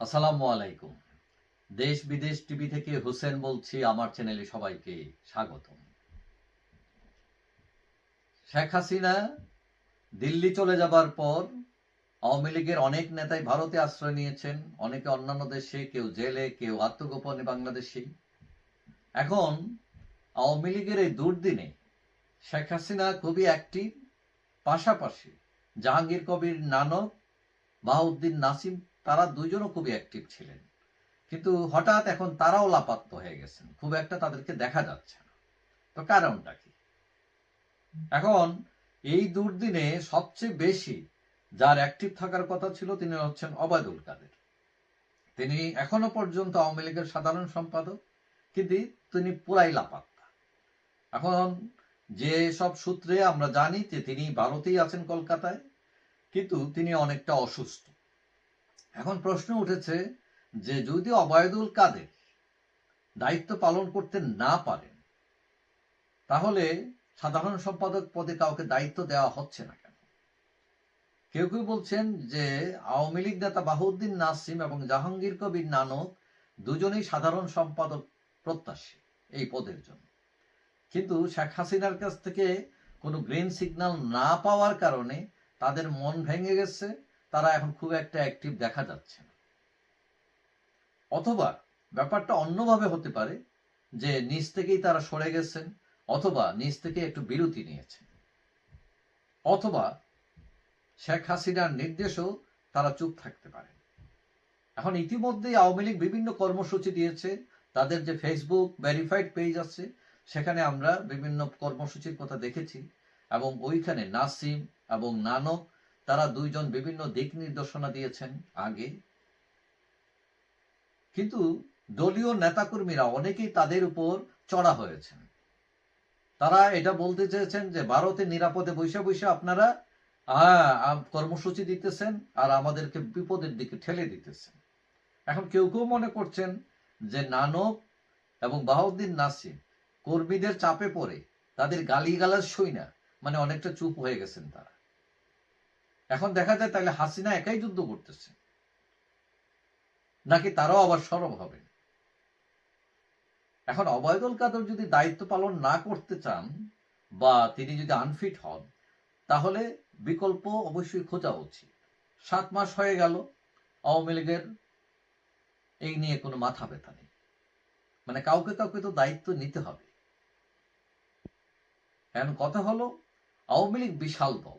আসসালামু আলাইকুম। দেশ বিদেশ টিভি থেকে হোসেন বলছি, আমার চ্যানেলে সবাইকে স্বাগতম। শেখ হাসিনা দিল্লি চলে যাবার পর আওয়ামী লীগের অনেক নেতাই ভারতে আশ্রয় নিয়েছেন, অনেকে অন্যান্য দেশে, কেউ জেলে, কেউ আত্মগোপনে বাংলাদেশে। এখন আওয়ামী লীগের এই দুর্দিনে শেখ হাসিনা খুবই অ্যাক্টিভ পাশাপাশি জাহাঙ্গীর কবির নানক, বাহাউদ্দিন নাসিম তারা দুইজনও খুবই অ্যাক্টিভ ছিলেন। কিন্তু হঠাৎ এখন তারাও লাপাত্ত হয়ে গেছেন। খুব একটা তাদেরকে দেখা যাচ্ছে না। তো কারণটা কি? এখন এই দুর্দিনে সবচেয়ে বেশি যার অ্যাক্টিভ থাকার কথা ছিল তিনি হচ্ছেন অবায়দুল কাদের। তিনি এখনও পর্যন্ত আওয়ামী লীগের সাধারণ সম্পাদক, কিন্তু তিনি পুরাই লাপাত্তা। এখন যে সব সূত্রে আমরা জানি যে তিনি ভারতেই আছেন কলকাতায়, কিন্তু তিনি অনেকটা অসুস্থ। এখন প্রশ্ন উঠেছে যে যদি অবায়দুল কাদের দায়িত্ব পালন করতে না পারেন, তাহলে সাধারণ সম্পাদক পদে কাউকে দায়িত্ব দেওয়া হচ্ছে না কেন? কেউ কেউ বলছেন যে আওয়ামী লীগ নেতা বাহুদ্দিন নাসিম এবং জাহাঙ্গীর কবির নানক দুজনেই সাধারণ সম্পাদক প্রত্যাশী এই পদের জন্য। কিন্তু শেখ হাসিনার কাছ থেকে কোনো গ্রিন সিগন্যাল না পাওয়ার কারণে তাদের মন ভেঙে গেছে তারা এখন খুব একটা অ্যাক্টিভ দেখা যাচ্ছে না। অথবা ব্যাপারটা অন্যভাবে হতে পারে যে নিজ থেকেই তারা সরে গেছেন, অথবা নিজ থেকে একটু বিরতি নিয়েছেন। অথবা শেখ হাসিনার নির্দেশও তারা চুপ থাকতে পারে এখন ইতিমধ্যেই আওয়ামী লীগ বিভিন্ন কর্মসূচি দিয়েছে, তাদের যে ফেসবুক ভেরিফাইড পেজ আছে, সেখানে আমরা বিভিন্ন কর্মসূচির কথা দেখেছি, এবং ওইখানে নাসিম এবং নানক তারা দুইজন বিভিন্ন দিক নির্দেশনা দিয়েছেন আগে। কিন্তু দলীয় নেতাকর্মীরা অনেকেই তাদের উপর চড়া হয়েছেন। তারা এটা বলতে চেয়েছেন যে, ভারতে নিরাপদে বৈশা বৈশা আপনারা হ্যাঁ কর্মসূচি দিতেছেন আর আমাদেরকে বিপদের দিকে ঠেলে দিতেছেন। এখন কেউ কেউ মনে করছেন যে নানক এবং বাহাউদ্দিন নাসিম কর্মীদের চাপে পড়ে, তাদের গালিগালাজ সই না মানে অনেকটা চুপ হয়ে গেছেন তারা। এখন দেখা যায় তাহলে হাসিনা একাই যুদ্ধ করতেছে। নাকি তারাও আবার সরব হবে? এখন অবৈদুল কাদের যদি দায়িত্ব পালন না করতে চান বা তিনি যদি আনফিট হন, তাহলে বিকল্প অবশ্যই খোঁজা উচিত। সাত মাস হয়ে গেল, আওয়ামী লীগের এই নিয়ে কোনো মাথা ব্যথা নেই। মানে কাউকে কাউকে তো দায়িত্ব নিতে হবে। এখন কথা হলো, আওয়ামী লীগ বিশাল দল।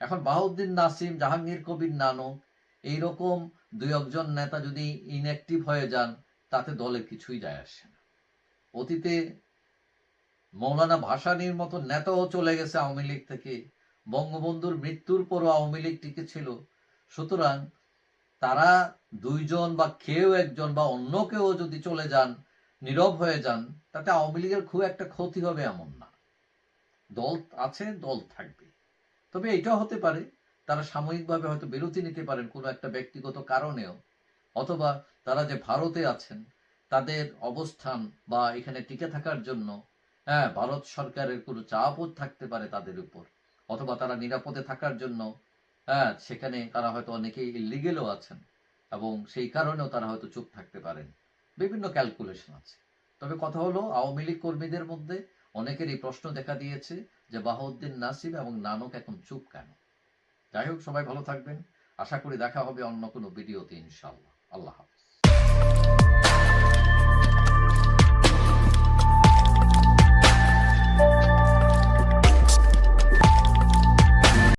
এখন বাহাউদ্দিন নাসিম, জাহাঙ্গীর কবির নানক এইরকম দুই একজন নেতা যদি ইনঅ্যাক্টিভ হয়ে যান, তাতে দলের কিছুই যায় আসে না। অতীতে মৌলানা ভাসানির মতো নেতাও চলে গেছে আওয়ামী লীগ থেকে। বঙ্গবন্ধুর মৃত্যুর পরও আওয়ামী লীগ টিকে ছিল। সুতরাং তারা দুইজন বা কেউ একজন বা অন্য কেউ যদি চলে যান, নীরব হয়ে যান, তাতে আওয়ামী লীগের খুব একটা ক্ষতি হবে এমন না। দল আছে, দল থাকবে। তবে এটাও হতে পারে তারা সাময়িকভাবে হয়তো বিরতি নিতে পারেন কোনো একটা ব্যক্তিগত কারণেও, অথবা তারা যে ভারতে আছেন, তাদের অবস্থান বা এখানে টিকে থাকার জন্য হ্যাঁ ভারত সরকারের কোনো চাপও থাকতে পারে তাদের উপর, অথবা তারা নিরাপদে থাকার জন্য হ্যাঁ সেখানে তারা হয়তো অনেকেই ইলিগেলও আছেন এবং সেই কারণেও তারা হয়তো চুপ থাকতে পারেন। বিভিন্ন ক্যালকুলেশন আছে। তবে কথা হলো, আওয়ামী লীগ কর্মীদের মধ্যে অনেকের এই প্রশ্ন দেখা দিয়েছে যে বাহাউদ্দিন নাসিব এবং নানক এখন চুপ কেন? যাই হোক, সবাই ভালো থাকবেন। আশা করি দেখা হবে অন্য কোনো ভিডিওতে ইনশাল্লাহ আল্লাহ হাফিজ।